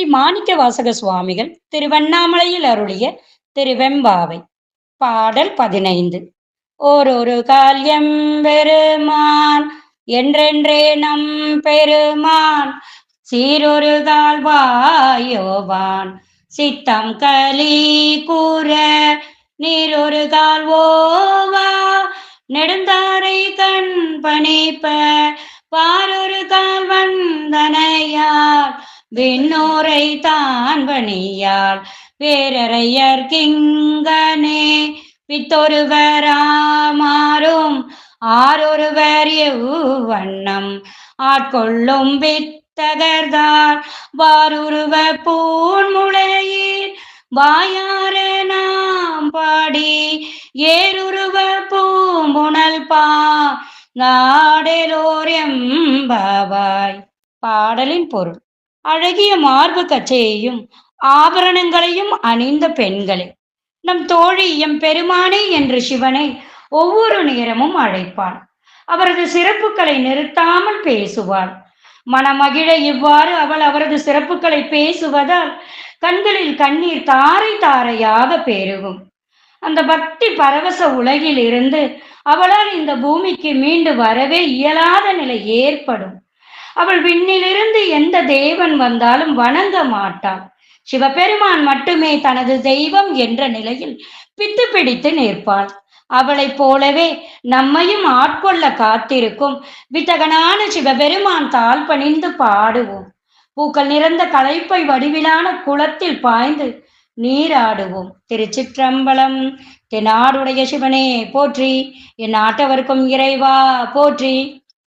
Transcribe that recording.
ஸ்ரீ மாணிக்க வாசக சுவாமிகள் திருவண்ணாமலையில் அருளிய திருவெம்பாவை. பாடல் பதினைந்து. ஓரொரு கால் எம்பெருமான் என்றென்றே நம் பெருமான் சீரொரு கால் வாயோவான் சித்தம் கலி கூற நீரொரு கால் ஓவா நெடுந்தாரை கண் பணிப்ப பாரொரு கால் வந்தனையார் விண்ணோரை தான் பணியால் வேறறையர் கிங்கனே. வித்தொருவராமாறும் ஆரொருவர் எவ்வண்ணம். ஆட்கொள்ளும் வித்தகர்தார் வாருருவ பூன்முளையில் வாயார நாம் பாடி ஏருருவ பூம்புணல் பா. நாடலோர் எம்பாவாய் பாடலின் பொருள். அழகிய மார்பு கச்சையையும் ஆபரணங்களையும் அணிந்த பெண்களே நம் தோழி எம் பெருமானே என்று சிவனை ஒவ்வொரு நேரமும் அழைப்பாள் அவரது சிறப்புகளை நிறுத்தாமல் பேசுவாள் மனமகிழ இவ்வாறு அவள் அவரது சிறப்புகளை பேசுவதால் கண்களில் கண்ணீர் தாரை தாரையாக பெருகும். அந்த பக்தி பரவச உலகில் இருந்து அவளால் இந்த பூமிக்கு மீண்டு வரவே இயலாத நிலை ஏற்படும். அவள் விண்ணிலிருந்து எந்த தேவன் வந்தாலும் வணங்க மாட்டாள் சிவபெருமான் மட்டுமே தனது தெய்வம் என்ற நிலையில் பித்து பிடித்து நிற்பாள் அவளைப் போலவே நம்மையும் ஆட்கொள்ள காத்திருக்கும் வித்தகனான சிவபெருமான் தாழ் பணிந்து பாடுவோம். பூக்கள் நிறைந்த களைப்பை வடிவிலான குளத்தில் பாய்ந்து நீராடுவோம். திருச்சிற்றம்பலம் தென்னாடுடைய சிவனே போற்றி. என் நாட்டவர்க்கும் இறைவா போற்றி.